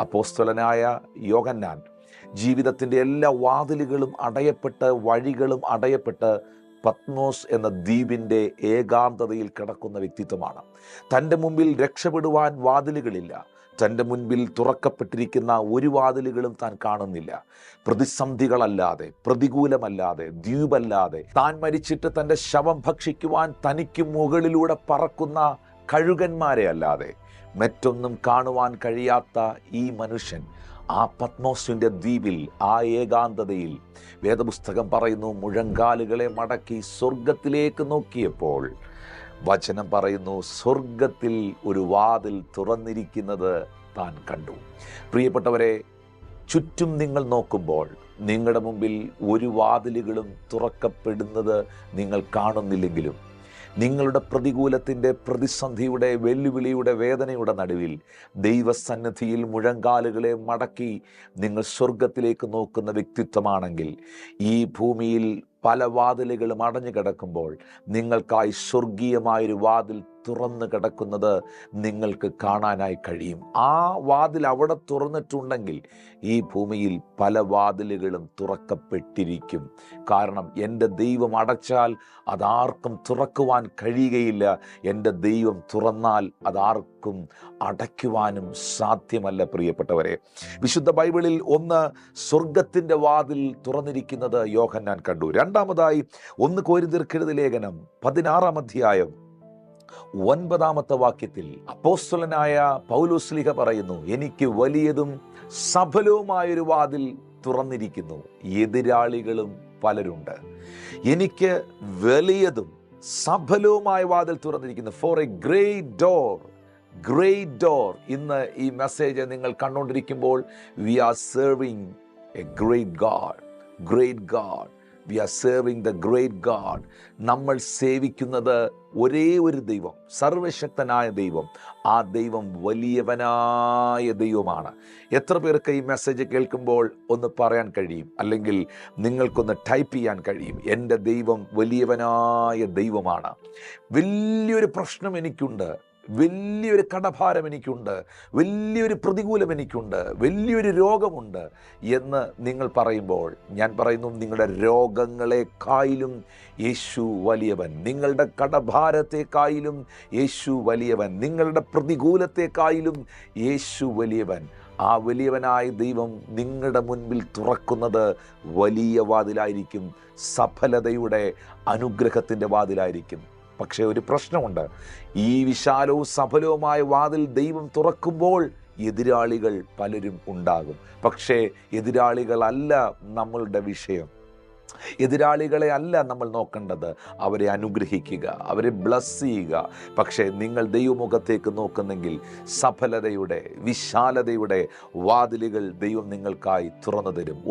അപ്പോസ്തലനായ യോഗന്നാൻ ജീവിതത്തിന്റെ എല്ലാ വാതിലുകളും അടയപ്പെട്ട് വഴികളും അടയപ്പെട്ട് പത്മോസ് എന്ന ദ്വീപിന്റെ ഏകാന്തതയിൽ കിടക്കുന്ന വ്യക്തിത്വമാണ്. തന്റെ മുമ്പിൽ രക്ഷപ്പെടുവാൻ വാതിലുകളില്ല. തന്റെ മുൻപിൽ തുറക്കപ്പെട്ടിരിക്കുന്ന ഒരു വാതിലുകളും താൻ കാണുന്നില്ല. പ്രതിസന്ധികളല്ലാതെ പ്രതികൂലമല്ലാതെ ദ്വീപല്ലാതെ താൻ മരിച്ചിട്ട് തന്റെ ശവം ഭക്ഷിക്കുവാൻ തനിക്ക് മുകളിലൂടെ പറക്കുന്ന കഴുകന്മാരെ അല്ലാതെ മറ്റൊന്നും കാണുവാൻ കഴിയാത്ത ഈ മനുഷ്യൻ ആ പത്മോസിന്റെ ദ്വീപിൽ ആ ഏകാന്തതയിൽ വേദപുസ്തകം പറയുന്നു മുഴങ്കാലുകളെ മടക്കി സ്വർഗത്തിലേക്ക് നോക്കിയപ്പോൾ വചനം പറയുന്നു സ്വർഗത്തിൽ ഒരു വാതിൽ തുറന്നിരിക്കുന്നത് താൻ കണ്ടു. പ്രിയപ്പെട്ടവരെ ചുറ്റും നിങ്ങൾ നോക്കുമ്പോൾ നിങ്ങളുടെ മുമ്പിൽ ഒരു വാതിലുകളും തുറക്കപ്പെടുന്നത് നിങ്ങൾ കാണുന്നില്ലെങ്കിലും നിങ്ങളുടെ പ്രതികൂലത്തിന്റെ പ്രതിസന്ധിയുടെ വെല്ലുവിളിയുടെ വേദനയുടെ നടുവിൽ ദൈവസന്നിധിയിൽ മുഴങ്കാലുകളെ മടക്കി നിങ്ങൾ സ്വർഗത്തിലേക്ക് നോക്കുന്ന വ്യക്തിത്വമാണെങ്കിൽ ഈ ഭൂമിയിൽ പല വാതിലുകളും അടഞ്ഞു കിടക്കുമ്പോൾ നിങ്ങൾക്കായി സ്വർഗീയമായൊരു വാതിൽ തുറന്നു കിടക്കുന്നത് നിങ്ങൾക്ക് കാണാനായി കഴിയും. ആ വാതിൽ അവിടെ തുറന്നിട്ടുണ്ടെങ്കിൽ ഈ ഭൂമിയിൽ പല വാതിലുകളും തുറക്കപ്പെട്ടിരിക്കും. കാരണം എന്റെ ദൈവം അടച്ചാൽ അതാർക്കും തുറക്കുവാൻ കഴിയുകയില്ല. എന്റെ ദൈവം തുറന്നാൽ അതാർക്കും അടയ്ക്കുവാനും സാധ്യമല്ല പ്രിയപ്പെട്ടവരെ. വിശുദ്ധ ബൈബിളിൽ ഒന്ന് സ്വർഗത്തിന്റെ വാതിൽ തുറന്നിരിക്കുന്നത് യോഹന്നാൻ കണ്ടു. രണ്ടാമതായി ഒന്ന് കോരിതീർക്കെഴുതി ലേഖനം പതിനാറാം അധ്യായം ഒൻപതാമത്തെ വാക്യത്തിൽ അപ്പോസ്തലനായ പൗലുസ്ലിഹ പറയുന്നു എനിക്ക് വലിയതും സഫലവുമായൊരു വാതിൽ തുറന്നിരിക്കുന്നു. എതിരാളികളും പലരുണ്ട്. എനിക്ക് വലിയതും സഫലവുമായ വാതിൽ തുറന്നിരിക്കുന്നു. For a great door great door ഇന്ന് ഈ മെസ്സേജ് നിങ്ങൾ കണ്ടുകൊണ്ടിരിക്കുമ്പോൾ we are serving a great god great god we are saving the great god നമ്മൾ സേവിക്കുന്നത് ഒരേ ഒരു ദൈവം സർവശക്തനായ ദൈവം. ആ ദൈവം വലിയവനായ ദൈവമാണ്. എത്ര പേർക്ക് ഈ മെസ്സേജ് കേൾക്കുമ്പോൾ ഒന്ന് പറയാൻ കഴിയും? അല്ലെങ്കിൽ നിങ്ങൾക്കൊന്ന് ടൈപ്പ് ചെയ്യാൻ കഴിയും? എന്റെ ദൈവം വലിയവനായ ദൈവമാണ്. വലിയൊരു പ്രശ്നം എനിക്കുണ്ട്. വലിയൊരു കടഭാരം എനിക്കുണ്ട് വലിയൊരു പ്രതികൂലം എനിക്കുണ്ട് വലിയൊരു രോഗമുണ്ട് എന്ന് നിങ്ങൾ പറയുമ്പോൾ ഞാൻ പറയുന്നു നിങ്ങളുടെ രോഗങ്ങളെക്കായിലും യേശു വലിയവൻ നിങ്ങളുടെ കടഭാരത്തെക്കായിലും യേശു വലിയവൻ നിങ്ങളുടെ പ്രതികൂലത്തെക്കായിലും യേശു വലിയവൻ. ആ വലിയവനായ ദൈവം നിങ്ങളുടെ മുൻപിൽ തുറക്കുന്നത് വലിയ വാതിലായിരിക്കും സഫലതയുടെ അനുഗ്രഹത്തിന്റെ വാതിലായിരിക്കും. പക്ഷേ ഒരു പ്രശ്നമുണ്ട്. ഈ വിശാലവും സഫലവുമായ വാതിൽ ദൈവം തുറക്കുമ്പോൾ എതിരാളികൾ പലരും ഉണ്ടാകും. പക്ഷേ എതിരാളികളല്ല നമ്മളുടെ വിഷയം. എതിരാളികളെ അല്ല നമ്മൾ നോക്കേണ്ടത്. അവരെ അനുഗ്രഹിക്കുക അവരെ ബ്ലസ് ചെയ്യുക. പക്ഷേ നിങ്ങൾ ദൈവമുഖത്തേക്ക് നോക്കുന്നെങ്കിൽ സഫലതയുടെ വിശാലതയുടെ വാതിലുകൾ ദൈവം നിങ്ങൾക്കായി തുറന്നു തരും.